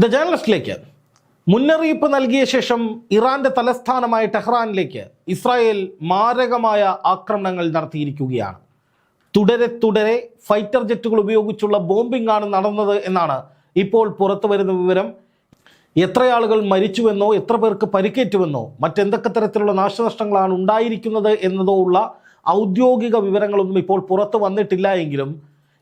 The ജേർണലിസ്റ്റിലേക്ക് മുന്നറിയിപ്പ് നൽകിയ ശേഷം ഇറാന്റെ തലസ്ഥാനമായ ടെഹ്റാനിലേക്ക് ഇസ്രായേൽ മാരകമായ ആക്രമണങ്ങൾ നടത്തിയിരിക്കുകയാണ്. തുടരെ തുടരെ ഫൈറ്റർ ജെറ്റുകൾ ഉപയോഗിച്ചുള്ള ബോംബിംഗ് ആണ് നടന്നത് എന്നാണ് ഇപ്പോൾ പുറത്തു വരുന്ന വിവരം. എത്ര ആളുകൾ മരിച്ചുവെന്നോ എത്ര പേർക്ക് പരിക്കേറ്റുവെന്നോ മറ്റെന്തൊക്കെ തരത്തിലുള്ള നാശനഷ്ടങ്ങളാണ് ഉണ്ടായിരിക്കുന്നത് എന്നതോ ഉള്ള ഔദ്യോഗിക വിവരങ്ങളൊന്നും ഇപ്പോൾ പുറത്തു വന്നിട്ടില്ല എങ്കിലും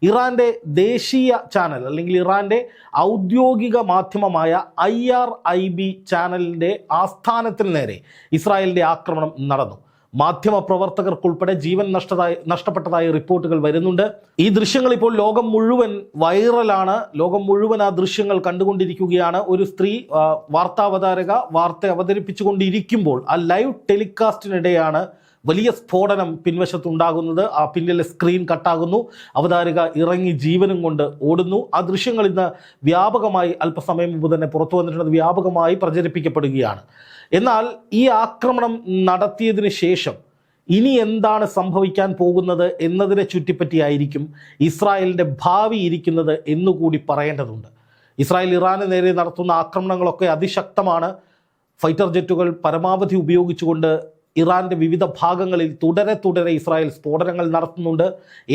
ഇറാന്റെ ദേശീയ ചാനൽ അല്ലെങ്കിൽ ഇറാന്റെ ഔദ്യോഗിക മാധ്യമമായ ഐ ആർ ഐ ബി ചാനലിന്റെ ആസ്ഥാനത്തിന് നേരെ ഇസ്രായേലിന്റെ ആക്രമണം നടന്നു. മാധ്യമ പ്രവർത്തകർക്കുൾപ്പെടെ ജീവൻ നഷ്ടതായി നഷ്ടപ്പെട്ടതായി റിപ്പോർട്ടുകൾ വരുന്നുണ്ട്. ഈ ദൃശ്യങ്ങൾ ഇപ്പോൾ ലോകം മുഴുവൻ വൈറലാണ്. ലോകം മുഴുവൻ ആ ദൃശ്യങ്ങൾ കണ്ടുകൊണ്ടിരിക്കുകയാണ്. ഒരു സ്ത്രീ വാർത്താവതാരക വാർത്ത അവതരിപ്പിച്ചുകൊണ്ടിരിക്കുമ്പോൾ ആ ലൈവ് ടെലികാസ്റ്റിനിടെയാണ് വലിയ സ്ഫോടനം പിൻവശത്തുണ്ടാകുന്നത് ആ പിന്നിലെ സ്ക്രീൻ കട്ടാകുന്നു അവതാരക ഇറങ്ങി ജീവനും കൊണ്ട് ഓടുന്നു. ആ ദൃശ്യങ്ങൾ ഇന്ന് വ്യാപകമായി അല്പസമയം മുമ്പ് തന്നെ പുറത്തു വന്നിട്ടുണ്ട്. വ്യാപകമായി പ്രചരിപ്പിക്കപ്പെടുകയാണ്. എന്നാൽ ഈ ആക്രമണം നടത്തിയതിന് ശേഷം ഇനി എന്താണ് സംഭവിക്കാൻ പോകുന്നത് എന്നതിനെ ചുറ്റിപ്പറ്റിയായിരിക്കും ഇസ്രായേലിന്റെ ഭാവി ഇരിക്കുന്നത് എന്നുകൂടി പറയേണ്ടതുണ്ട്. ഇസ്രായേൽ ഇറാന് നേരെ നടത്തുന്ന ആക്രമണങ്ങളൊക്കെ അതിശക്തമാണ്. ഫൈറ്റർ ജെറ്റുകൾ പരമാവധി ഉപയോഗിച്ചുകൊണ്ട് ഇറാന്റെ വിവിധ ഭാഗങ്ങളിൽ തുടരെ തുടരെ ഇസ്രായേൽ സ്ഫോടനങ്ങൾ നടത്തുന്നുണ്ട്.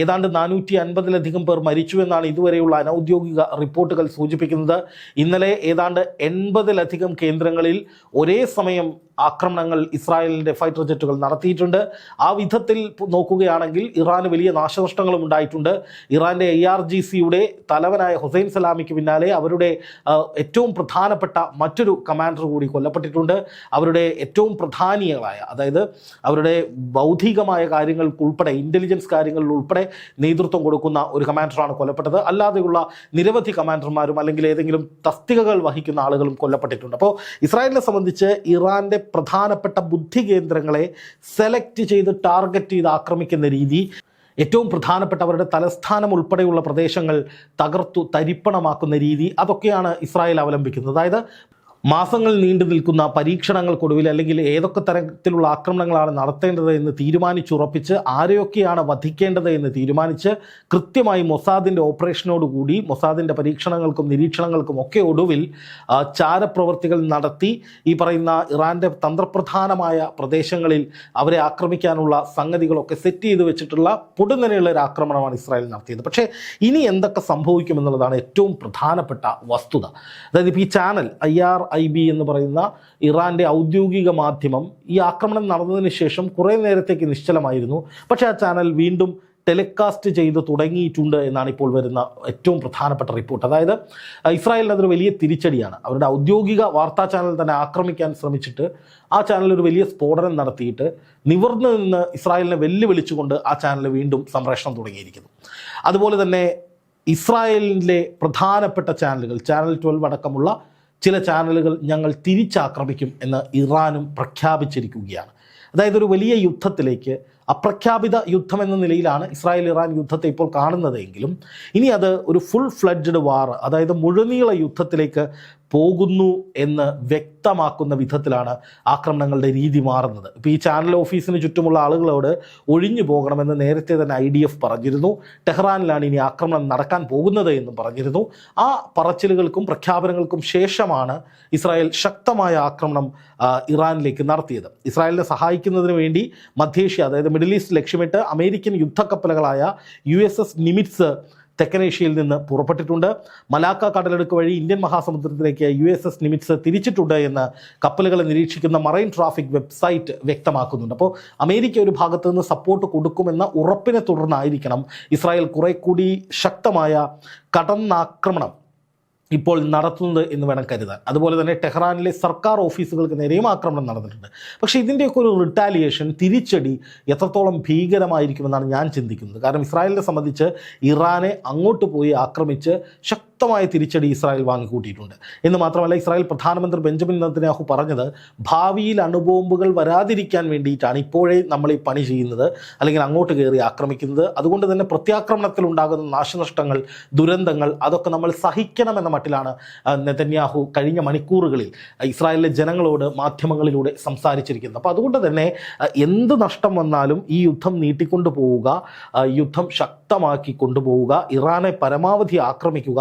ഏതാണ്ട് നാനൂറ്റി അൻപതിലധികം പേർ മരിച്ചു എന്നാണ് ഇതുവരെയുള്ള അനൗദ്യോഗിക റിപ്പോർട്ടുകൾ സൂചിപ്പിക്കുന്നത്. ഇന്നലെ ഏതാണ്ട് എൺപതിലധികം കേന്ദ്രങ്ങളിൽ ഒരേ സമയം ആക്രമണങ്ങൾ ഇസ്രായേലിന്റെ ഫൈറ്റർ ജെറ്റുകൾ നടത്തിയിട്ടുണ്ട്. ആ വിധത്തിൽ നോക്കുകയാണെങ്കിൽ ഇറാന് വലിയ നാശനഷ്ടങ്ങളും ഉണ്ടായിട്ടുണ്ട്. ഇറാന്റെ എ ആർ ജി സിയുടെ തലവനായ ഹുസൈൻ സലാമിക്ക് പിന്നാലെ അവരുടെ ഏറ്റവും പ്രധാനപ്പെട്ട മറ്റൊരു കമാൻഡർ കൂടി കൊല്ലപ്പെട്ടിട്ടുണ്ട്. അവരുടെ ഏറ്റവും പ്രധാനികളായ അതായത് അവരുടെ ബൗദ്ധികമായ കാര്യങ്ങൾക്കുൾപ്പെടെ ഇന്റലിജൻസ് കാര്യങ്ങളിൽ ഉൾപ്പെടെ നേതൃത്വം കൊടുക്കുന്ന ഒരു കമാൻഡറാണ് കൊല്ലപ്പെട്ടത്. അല്ലാതെയുള്ള നിരവധി കമാൻഡർമാരും അല്ലെങ്കിൽ ഏതെങ്കിലും തസ്തികകൾ വഹിക്കുന്ന ആളുകളും കൊല്ലപ്പെട്ടിട്ടുണ്ട്. അപ്പോൾ ഇസ്രായേലിനെ സംബന്ധിച്ച് ഇറാന്റെ പ്രധാനപ്പെട്ട ബുദ്ധി കേന്ദ്രങ്ങളെ സെലക്ട് ചെയ്ത് ടാർഗറ്റ് ചെയ്ത് ആക്രമിക്കുന്ന രീതി ഏറ്റവും പ്രധാനപ്പെട്ട അവരുടെ തലസ്ഥാനം ഉൾപ്പെടെയുള്ള പ്രദേശങ്ങൾ തകർത്തു തരിപ്പണമാക്കുന്ന രീതി അതൊക്കെയാണ് ഇസ്രായേൽ അവലംബിക്കുന്നത്. അതായത് മാസങ്ങൾ നീണ്ടു നിൽക്കുന്ന പരീക്ഷണങ്ങൾക്കൊടുവിൽ അല്ലെങ്കിൽ ഏതൊക്കെ തരത്തിലുള്ള ആക്രമണങ്ങളാണ് നടത്തേണ്ടത് എന്ന് തീരുമാനിച്ചുറപ്പിച്ച് ആരെയൊക്കെയാണ് വധിക്കേണ്ടത് എന്ന് തീരുമാനിച്ച് കൃത്യമായി മൊസാദിന്റെ ഓപ്പറേഷനോടുകൂടി മൊസാദിന്റെ പരീക്ഷണങ്ങൾക്കും നിരീക്ഷണങ്ങൾക്കും ഒക്കെ ഒടുവിൽ ചാരപ്രവർത്തികൾ നടത്തി. ഈ പറയുന്ന ഇറാന്റെ തന്ത്രപ്രധാനമായ പ്രദേശങ്ങളിൽ അവരെ ആക്രമിക്കാനുള്ള സംഗതികളൊക്കെ സെറ്റ് ചെയ്ത് വെച്ചിട്ടുള്ള പൊടുന്നനെയുള്ള ഒരു ആക്രമണമാണ് ഇസ്രായേൽ നടത്തിയത്. പക്ഷേ ഇനി എന്തൊക്കെ സംഭവിക്കുമെന്നുള്ളതാണ് ഏറ്റവും പ്രധാനപ്പെട്ട വസ്തുത. അതായത് ഇപ്പോൾ ഈ channel I R I B എന്ന് പറയുന്ന ഇറാന്റെ ഔദ്യോഗിക മാധ്യമം ഈ ആക്രമണം നടന്നതിന് ശേഷം കുറേ നേരത്തേക്ക് നിശ്ചലമായിരുന്നു. പക്ഷേ ആ ചാനൽ വീണ്ടും ടെലികാസ്റ്റ് ചെയ്ത് തുടങ്ങിയിട്ടുണ്ട് എന്നാണ് ഇപ്പോൾ വരുന്ന ഏറ്റവും പ്രധാനപ്പെട്ട റിപ്പോർട്ട്. അതായത് ഇസ്രായേലിന് അതൊരു വലിയ തിരിച്ചടിയാണ്. അവരുടെ ഔദ്യോഗിക വാർത്താ ചാനൽ തന്നെ ആക്രമിക്കാൻ ശ്രമിച്ചിട്ട് ആ ചാനൽ ഒരു വലിയ സ്ഫോടനം നടത്തിയിട്ട് നിവർന്നു നിന്ന് ഇസ്രായേലിനെ വെല്ലുവിളിച്ചുകൊണ്ട് ആ ചാനൽ വീണ്ടും സംപ്രേഷണം തുടങ്ങിയിരിക്കുന്നു. അതുപോലെ തന്നെ ഇസ്രായേലിന്റെ പ്രധാനപ്പെട്ട ചാനലുകൾ ചാനൽ ട്വൽവ് അടക്കമുള്ള ചില ചാനലുകൾ ഞങ്ങൾ തിരിച്ചാക്രമിക്കും എന്ന് ഇറാനും പ്രഖ്യാപിച്ചിരിക്കുകയാണ്. അതായത് ഒരു വലിയ യുദ്ധത്തിലേക്ക് അപ്രഖ്യാപിത യുദ്ധം എന്ന നിലയിലാണ് ഇസ്രായേൽ ഇറാൻ യുദ്ധത്തെ ഇപ്പോൾ കാണുന്നതെങ്കിലും ഇനി അത് ഒരു ഫുൾ ഫ്ലഡ്ജഡ് വാർ അതായത് മുഴുനീള യുദ്ധത്തിലേക്ക് പോകുന്നു എന്ന് വ്യക്തമാക്കുന്ന വിധത്തിലാണ് ആക്രമണങ്ങളുടെ രീതി മാറുന്നത്. ഇപ്പോൾ ഈ ചാനൽ ഓഫീസിന് ചുറ്റുമുള്ള ആളുകളോട് ഒഴിഞ്ഞു പോകണമെന്ന് നേരത്തെ തന്നെ ഐ ഡി എഫ് പറഞ്ഞിരുന്നു. ടെഹ്റാനിലാണ് ഇനി ആക്രമണം നടക്കാൻ പോകുന്നത് എന്ന് പറഞ്ഞിരുന്നു. ആ പറച്ചിലുകൾക്കും പ്രഖ്യാപനങ്ങൾക്കും ശേഷമാണ് ഇസ്രായേൽ ശക്തമായ ആക്രമണം ഇറാനിലേക്ക് നടത്തിയത്. ഇസ്രായേലിനെ സഹായിക്കുന്നതിന് വേണ്ടി മധ്യേഷ്യ അതായത് മിഡിൽ ഈസ്റ്റ് ലക്ഷ്യമിട്ട് അമേരിക്കൻ യുദ്ധക്കപ്പലുകളായ യു എസ് എസ് നിമിറ്റ്സ് തെക്കനേഷ്യയിൽ നിന്ന് പുറപ്പെട്ടിട്ടുണ്ട്. മലാക്ക കടലെടുക്ക് വഴി ഇന്ത്യൻ മഹാസമുദ്രത്തിലേക്ക് യു എസ് എസ് നിമിറ്റ്സ് തിരിച്ചിട്ടുണ്ട് എന്ന് കപ്പലുകളെ നിരീക്ഷിക്കുന്ന മറൈൻ ട്രാഫിക് വെബ്സൈറ്റ് വ്യക്തമാക്കുന്നുണ്ട്. അപ്പോൾ അമേരിക്ക ഒരു ഭാഗത്ത് നിന്ന് സപ്പോർട്ട് കൊടുക്കുമെന്ന ഉറപ്പിനെ തുടർന്നായിരിക്കണം ഇസ്രായേൽ കുറെ കൂടി ശക്തമായ കടന്നാക്രമണം. ഇപ്പോൾ നടത്തുന്നത് എന്ന് വേണം കരുതാൻ. അതുപോലെ തന്നെ ടെഹ്റാനിലെ സർക്കാർ ഓഫീസുകൾക്ക് നേരെയും ആക്രമണം നടന്നിട്ടുണ്ട്. പക്ഷേ ഇതിന്റെയൊക്കെ ഒരു റിട്ടാലിയേഷൻ തിരിച്ചടി എത്രത്തോളം ഭീകരമായിരിക്കുമെന്നാണ് ഞാൻ ചിന്തിക്കുന്നത്. കാരണം ഇസ്രായേലിനെ സംബന്ധിച്ച് ഇറാനെ അങ്ങോട്ട് പോയി ആക്രമിച്ച് ശക്തമായ തിരിച്ചടി ഇസ്രായേൽ വാങ്ങിക്കൂട്ടിയിട്ടുണ്ട്. എന്ന് മാത്രമല്ല ഇസ്രായേൽ പ്രധാനമന്ത്രി ബെഞ്ചമിൻ നെതന്യാഹു പറഞ്ഞത് ഭാവിയിൽ അണുബോംബുകൾ വരാതിരിക്കാൻ വേണ്ടിയിട്ടാണ്. ഇപ്പോഴേ നമ്മൾ ഈ പണി ചെയ്യുന്നത് അല്ലെങ്കിൽ അങ്ങോട്ട് കയറി ആക്രമിക്കുന്നത്. അതുകൊണ്ട് തന്നെ പ്രത്യാക്രമണത്തിൽ ഉണ്ടാകുന്ന നാശനഷ്ടങ്ങൾ ദുരന്തങ്ങൾ അതൊക്കെ നമ്മൾ സഹിക്കണമെന്ന മട്ടിലാണ് നെതന്യാഹു കഴിഞ്ഞ മണിക്കൂറുകളിൽ ഇസ്രായേലിലെ ജനങ്ങളോട് മാധ്യമങ്ങളിലൂടെ സംസാരിച്ചിരിക്കുന്നത്. അപ്പോൾ അതുകൊണ്ട് തന്നെ എന്ത് നഷ്ടം വന്നാലും ഈ യുദ്ധം നീട്ടിക്കൊണ്ടു പോവുക യുദ്ധം ശക്തമാക്കി കൊണ്ടുപോവുക ഇറാനെ പരമാവധി ആക്രമിക്കുക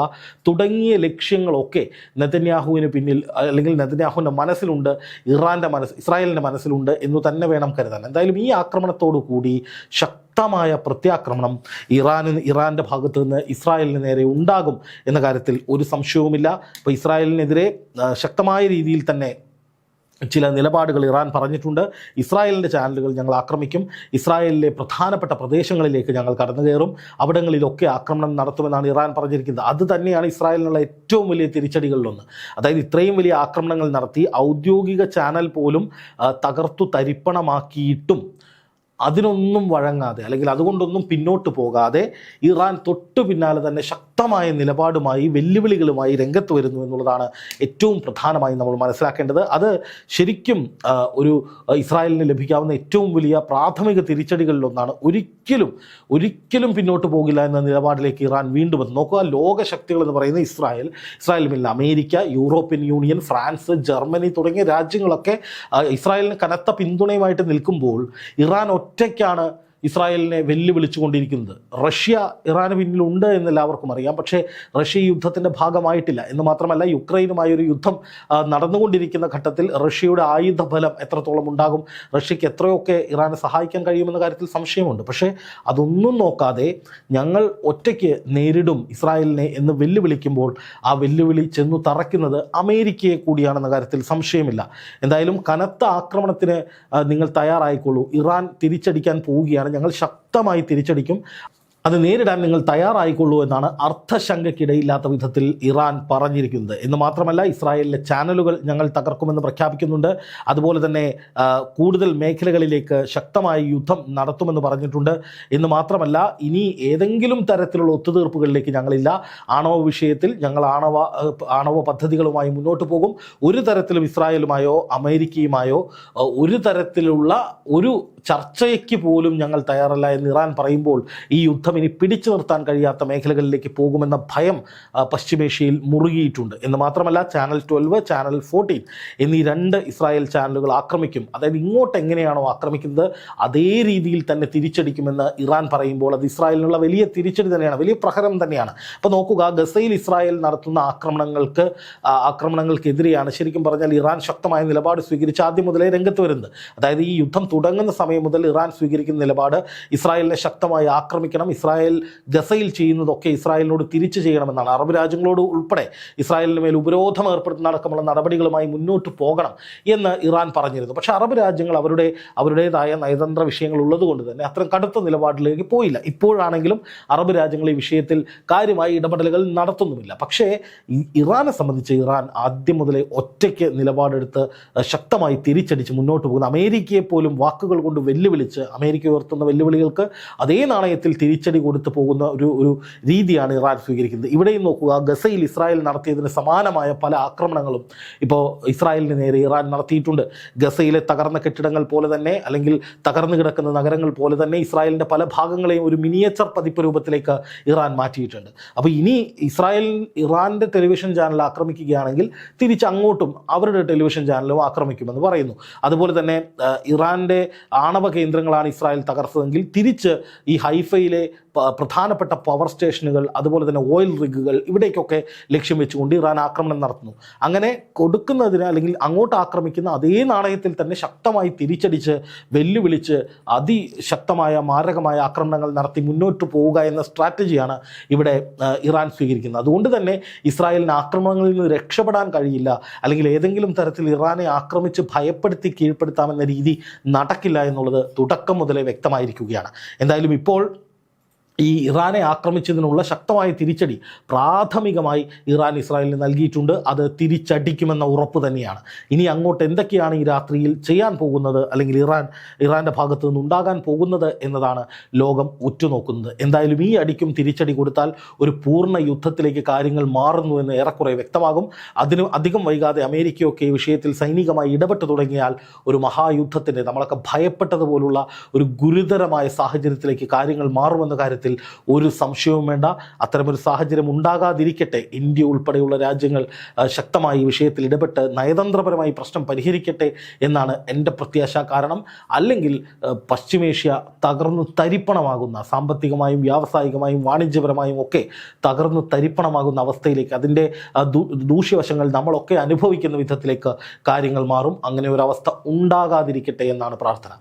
തുടങ്ങിയ ലക്ഷ്യങ്ങളൊക്കെ നെതന്യാഹുവിന് പിന്നിൽ അല്ലെങ്കിൽ നെതന്യാഹുവിന്റെ മനസ്സിലുണ്ട് ഇറാന്റെ മനസ്സ് ഇസ്രായേലിന്റെ മനസ്സിലുണ്ട് എന്ന് തന്നെ വേണം കരുതാൻ. എന്തായാലും ഈ ആക്രമണത്തോടു കൂടി ശക്തമായ പ്രത്യാക്രമണം ഇറാനിന് ഇറാന്റെ ഭാഗത്ത് നിന്ന് ഇസ്രായേലിന് നേരെ ഉണ്ടാകും എന്ന കാര്യത്തിൽ ഒരു സംശയവുമില്ല. ഇപ്പോൾ ഇസ്രായേലിനെതിരെ ശക്തമായ രീതിയിൽ തന്നെ ചില നിലപാടുകൾ ഇറാൻ പറഞ്ഞിട്ടുണ്ട്. ഇസ്രായേലിന്റെ ചാനലുകൾ ഞങ്ങൾ ആക്രമിക്കും. ഇസ്രായേലിലെ പ്രധാനപ്പെട്ട പ്രദേശങ്ങളിലേക്ക് ഞങ്ങൾ കടന്നു കയറും അവിടങ്ങളിലൊക്കെ ആക്രമണം നടത്തുമെന്നാണ് ഇറാൻ പറഞ്ഞിരിക്കുന്നത്. അത് തന്നെയാണ് ഇസ്രായേലിനുള്ള ഏറ്റവും വലിയ തിരിച്ചടികളിലൊന്ന് അതായത് ഇത്രയും വലിയ ആക്രമണങ്ങൾ നടത്തി ഔദ്യോഗിക ചാനൽ പോലും തകർത്തു തരിപ്പണമാക്കിയിട്ടും അതിനൊന്നും വഴങ്ങാതെ അല്ലെങ്കിൽ അതുകൊണ്ടൊന്നും പിന്നോട്ട് പോകാതെ ഇറാൻ തൊട്ടു പിന്നാലെ തന്നെ ശക്തമായ നിലപാടുമായി വെല്ലുവിളികളുമായി രംഗത്ത് വരുന്നു എന്നുള്ളതാണ് ഏറ്റവും പ്രധാനമായി നമ്മൾ മനസ്സിലാക്കേണ്ടത്. അത് ശരിക്കും ഒരു ഇസ്രായേലിന് ലഭിക്കാവുന്ന ഏറ്റവും വലിയ പ്രാഥമിക തിരിച്ചടികളിലൊന്നാണ്. ഒരിക്കലും ഒരിക്കലും പിന്നോട്ട് പോകില്ല എന്ന നിലപാടിലേക്ക് ഇറാൻ വീണ്ടും വന്നു. നോക്കുക ലോകശക്തികൾ എന്ന് പറയുന്ന Israel ഇസ്രായേലുമില്ല America European Union France Germany തുടങ്ങിയ രാജ്യങ്ങളൊക്കെ ഇസ്രായേലിന് കനത്ത പിന്തുണയുമായിട്ട് നിൽക്കുമ്പോൾ ഇറാൻ ഒറ്റയ്ക്കാണ് ഇസ്രായേലിനെ വെല്ലുവിളിച്ചുകൊണ്ടിരിക്കുന്നത്. റഷ്യ ഇറാന് പിന്നിലുണ്ട് എന്ന് എല്ലാവർക്കും അറിയാം. പക്ഷേ റഷ്യ യുദ്ധത്തിന്റെ ഭാഗമായിട്ടില്ല. എന്ന് മാത്രമല്ല യുക്രൈനുമായി ഒരു യുദ്ധം നടന്നുകൊണ്ടിരിക്കുന്ന ഘട്ടത്തിൽ റഷ്യയുടെ ആയുധ ആയുധബലം എത്രത്തോളം ഉണ്ടാകും റഷ്യക്ക് എത്രയൊക്കെ ഇറാനെ സഹായിക്കാൻ കഴിയുമെന്ന കാര്യത്തിൽ സംശയമുണ്ട്. പക്ഷേ അതൊന്നും നോക്കാതെ ഞങ്ങൾ ഒറ്റയ്ക്ക് നേരിടും ഇസ്രായേലിനെ എന്ന് വെല്ലുവിളിക്കുമ്പോൾ ആ വെല്ലുവിളി ചെന്നു തറയ്ക്കുന്നത് അമേരിക്കയെ കൂടിയാണെന്ന കാര്യത്തിൽ സംശയമില്ല. എന്തായാലും കനത്ത ആക്രമണത്തിന് നിങ്ങൾ തയ്യാറായിക്കോളൂ. ഇറാൻ തിരിച്ചടിക്കാൻ പോവുകയാണ്. ഞങ്ങൾ ശക്തമായി തിരിച്ചടിക്കും. അത് നേരിടാൻ നിങ്ങൾ തയ്യാറായിക്കൊള്ളൂ എന്നാണ് അർത്ഥശങ്കയ്ക്കിടയില്ലാത്ത വിധത്തിൽ ഇറാൻ പറഞ്ഞിരിക്കുന്നത്. എന്ന് മാത്രമല്ല ഇസ്രായേലിലെ ചാനലുകൾ ഞങ്ങൾ തകർക്കുമെന്ന് പ്രഖ്യാപിക്കുന്നുണ്ട്. അതുപോലെ തന്നെ കൂടുതൽ മേഖലകളിലേക്ക് ശക്തമായ യുദ്ധം നടത്തുമെന്ന് പറഞ്ഞിട്ടുണ്ട്. എന്ന് മാത്രമല്ല ഇനി ഏതെങ്കിലും തരത്തിലുള്ള ഒത്തുതീർപ്പുകളിലേക്ക് ഞങ്ങളില്ല. ആണവ വിഷയത്തിൽ ഞങ്ങൾ ആണവ ആണവ പദ്ധതികളുമായി മുന്നോട്ട് പോകും. ഒരു തരത്തിലും ഇസ്രായേലുമായോ അമേരിക്കയുമായോ ഒരു തരത്തിലുള്ള ഒരു ചർച്ചയ്ക്ക് പോലും ഞങ്ങൾ തയ്യാറല്ല എന്ന് ഇറാൻ പറയുമ്പോൾ ഈ യുദ്ധം ഇനി പിടിച്ചു നിർത്താൻ കഴിയാത്ത മേഖലകളിലേക്ക് പോകുമെന്ന ഭയം പശ്ചിമേഷ്യയിൽ മുറുകിയിട്ടുണ്ട്. എന്ന് മാത്രമല്ല ചാനൽ ട്വൽവ് ചാനൽ ഫോർട്ടീൻ എന്നീ രണ്ട് ഇസ്രായേൽ ചാനലുകൾ ആക്രമിക്കും. അതായത് ഇങ്ങോട്ട് എങ്ങനെയാണോ ആക്രമിക്കുന്നത് അതേ രീതിയിൽ തന്നെ തിരിച്ചടിക്കുമെന്ന് ഇറാൻ പറയുമ്പോൾ അത് ഇസ്രായേലിനുള്ള വലിയ തിരിച്ചടി തന്നെയാണ് വലിയ പ്രഹരം തന്നെയാണ്. അപ്പോൾ നോക്കുക ഗസയിൽ ഇസ്രായേൽ നടത്തുന്ന ആക്രമണങ്ങൾക്ക് ആക്രമണങ്ങൾക്കെതിരെയാണ് ശരിക്കും പറഞ്ഞാൽ ഇറാൻ ശക്തമായ നിലപാട് സ്വീകരിച്ച് ആദ്യം മുതലേ രംഗത്ത് വരുന്നത്. അതായത് ഈ യുദ്ധം തുടങ്ങുന്ന സമയം മുതൽ ഇറാൻ സ്വീകരിക്കുന്ന നിലപാട് ഇസ്രായേലിനെ ശക്തമായി ആക്രമിക്കണം ഇസ്രായേൽ ഗസയിൽ ചെയ്യുന്നതൊക്കെ ഇസ്രായേലിനോട് തിരിച്ചു ചെയ്യണമെന്നാണ്. അറബ് രാജ്യങ്ങളോട് ഉൾപ്പെടെ ഇസ്രായേലിന് മേൽ ഉപരോധം ഏർപ്പെടുത്തുന്ന അടക്കമുള്ള നടപടികളുമായി മുന്നോട്ട് പോകണം എന്ന് ഇറാൻ പറഞ്ഞിരുന്നു. പക്ഷേ അറബ് രാജ്യങ്ങൾ അവരുടെ അവരുടേതായ നയതന്ത്ര വിഷയങ്ങൾ ഉള്ളതുകൊണ്ട് തന്നെ അത്തരം കടുത്ത നിലപാടിലേക്ക് പോയില്ല. ഇപ്പോഴാണെങ്കിലും അറബ് രാജ്യങ്ങൾ ഈ വിഷയത്തിൽ കാര്യമായി ഇടപെടലുകൾ നടത്തുന്നുമില്ല. പക്ഷേ ഇറാനെ സംബന്ധിച്ച് ഇറാൻ ആദ്യം മുതലേ ഒറ്റയ്ക്ക് നിലപാടെടുത്ത് ശക്തമായി തിരിച്ചടിച്ച് മുന്നോട്ട് പോകുന്ന. അമേരിക്കയെ പോലും വാക്കുകൾ കൊണ്ട് വെല്ലുവിളിച്ച് അമേരിക്ക ഉയർത്തുന്ന വെല്ലുവിളികൾക്ക് അതേ നാണയത്തിൽ തിരിച്ചടി കൊടുത്തു പോകുന്ന ഒരു ഒരു രീതിയാണ് ഇറാൻ സ്വീകരിക്കുന്നത്. ഇവിടെയും നോക്കുക ഗസയിൽ ഇസ്രായേൽ നടത്തിയതിന് സമാനമായ പല ആക്രമണങ്ങളും ഇപ്പോൾ ഇസ്രായേലിന് നേരെ ഇറാൻ നടത്തിയിട്ടുണ്ട്. ഗസയിലെ തകർന്ന കെട്ടിടങ്ങൾ പോലെ തന്നെ അല്ലെങ്കിൽ തകർന്നു കിടക്കുന്ന നഗരങ്ങൾ പോലെ തന്നെ ഇസ്രായേലിന്റെ പല ഭാഗങ്ങളെയും ഒരു മിനിയേച്ചർ പതിപ്പ് രൂപത്തിലേക്ക് ഇറാൻ മാറ്റിയിട്ടുണ്ട്. അപ്പോൾ ഇനി ഇസ്രായേൽ ഇറാന്റെ ടെലിവിഷൻ ചാനൽ ആക്രമിക്കുകയാണെങ്കിൽ തിരിച്ച് അങ്ങോട്ടും അവരുടെ ടെലിവിഷൻ ചാനലും ആക്രമിക്കുമെന്ന് പറയുന്നു. അതുപോലെ തന്നെ ഇറാന്റെ ആണവ കേന്ദ്രങ്ങളാണ് ഇസ്രായേൽ തകർത്തതെങ്കിൽ തിരിച്ച് ഈ ഹൈഫയിലെ പ്രധാനപ്പെട്ട പവർ സ്റ്റേഷനുകൾ അതുപോലെ തന്നെ ഓയിൽ റിഗുകൾ ഇവിടേക്കൊക്കെ ലക്ഷ്യം വെച്ചുകൊണ്ട് ഇറാൻ ആക്രമണം നടത്തുന്നു. അങ്ങനെ കൊടുക്കുന്നതിന് അല്ലെങ്കിൽ അങ്ങോട്ട് ആക്രമിക്കുന്ന അതേ നാണയത്തിൽ തന്നെ ശക്തമായി തിരിച്ചടിച്ച് വെല്ലുവിളിച്ച് അതിശക്തമായ മാരകമായ ആക്രമണങ്ങൾ നടത്തി മുന്നോട്ട് പോവുക എന്ന സ്ട്രാറ്റജിയാണ് ഇവിടെ ഇറാൻ സ്വീകരിക്കുന്നത്. അതുകൊണ്ട് തന്നെ ഇസ്രായേലിന് ആക്രമണങ്ങളിൽ നിന്ന് രക്ഷപ്പെടാൻ കഴിയില്ല. അല്ലെങ്കിൽ ഏതെങ്കിലും തരത്തിൽ ഇറാനെ ആക്രമിച്ച് ഭയപ്പെടുത്തി കീഴ്പ്പെടുത്താമെന്ന രീതി നടക്കില്ല എന്നുള്ളത് തുടക്കം മുതലേ വ്യക്തമായിരിക്കുകയാണ്. എന്തായാലും ഇപ്പോൾ ഈ ഇറാനെ ആക്രമിച്ചതിനുള്ള ശക്തമായ തിരിച്ചടി പ്രാഥമികമായി ഇറാൻ ഇസ്രായേലിന് നൽകിയിട്ടുണ്ട്. അത് തിരിച്ചടിക്കുമെന്ന ഉറപ്പ് തന്നെയാണ്. ഇനി അങ്ങോട്ട് എന്തൊക്കെയാണ് ഈ രാത്രിയിൽ ചെയ്യാൻ പോകുന്നത്? അല്ലെങ്കിൽ ഇറാൻ ഇറാന്റെ ഭാഗത്തു നിന്ന് ഉണ്ടാകാൻ പോകുന്നത് എന്നതാണ് ലോകം ഉറ്റുനോക്കുന്നത്. എന്തായാലും ഈ അടിക്കും തിരിച്ചടി കൊടുത്താൽ ഒരു പൂർണ യുദ്ധത്തിലേക്ക് കാര്യങ്ങൾ മാറുന്നു എന്ന് ഏറെക്കുറെ വ്യക്തമാകും. അതിന് അധികം വൈകാതെ അമേരിക്കയൊക്കെ ഈ വിഷയത്തിൽ സൈനികമായി ഇടപെട്ട് തുടങ്ങിയാൽ ഒരു മഹായുദ്ധത്തിന്റെ നമ്മളൊക്കെ ഭയപ്പെട്ടതുപോലുള്ള ഒരു ഗുരുതരമായ സാഹചര്യത്തിലേക്ക് കാര്യങ്ങൾ മാറുമെന്ന കാര്യത്തിൽ കാര്യത്തിൽ ഒരു സംശയവും വേണ്ട. അത്തരമൊരു സാഹചര്യം ഉണ്ടാകാതിരിക്കട്ടെ. ഇന്ത്യ ഉൾപ്പെടെയുള്ള രാജ്യങ്ങൾ ശക്തമായി ഈ വിഷയത്തിൽ ഇടപെട്ട് നയതന്ത്രപരമായി പ്രശ്നം പരിഹരിക്കട്ടെ എന്നാണ് എന്റെ പ്രത്യാശ. കാരണം അല്ലെങ്കിൽ പശ്ചിമേഷ്യ തകർന്നു തരിപ്പണമാകുന്ന സാമ്പത്തികമായും വ്യാവസായികമായും വാണിജ്യപരമായും ഒക്കെ തകർന്നു തരിപ്പണമാകുന്ന അവസ്ഥയിലേക്ക് അതിന്റെ ദൂഷ്യവശങ്ങൾ നമ്മളൊക്കെ അനുഭവിക്കുന്ന വിധത്തിലേക്ക് കാര്യങ്ങൾ മാറും. അങ്ങനെ ഒരു അവസ്ഥ ഉണ്ടാകാതിരിക്കട്ടെ എന്നാണ് പ്രാർത്ഥന.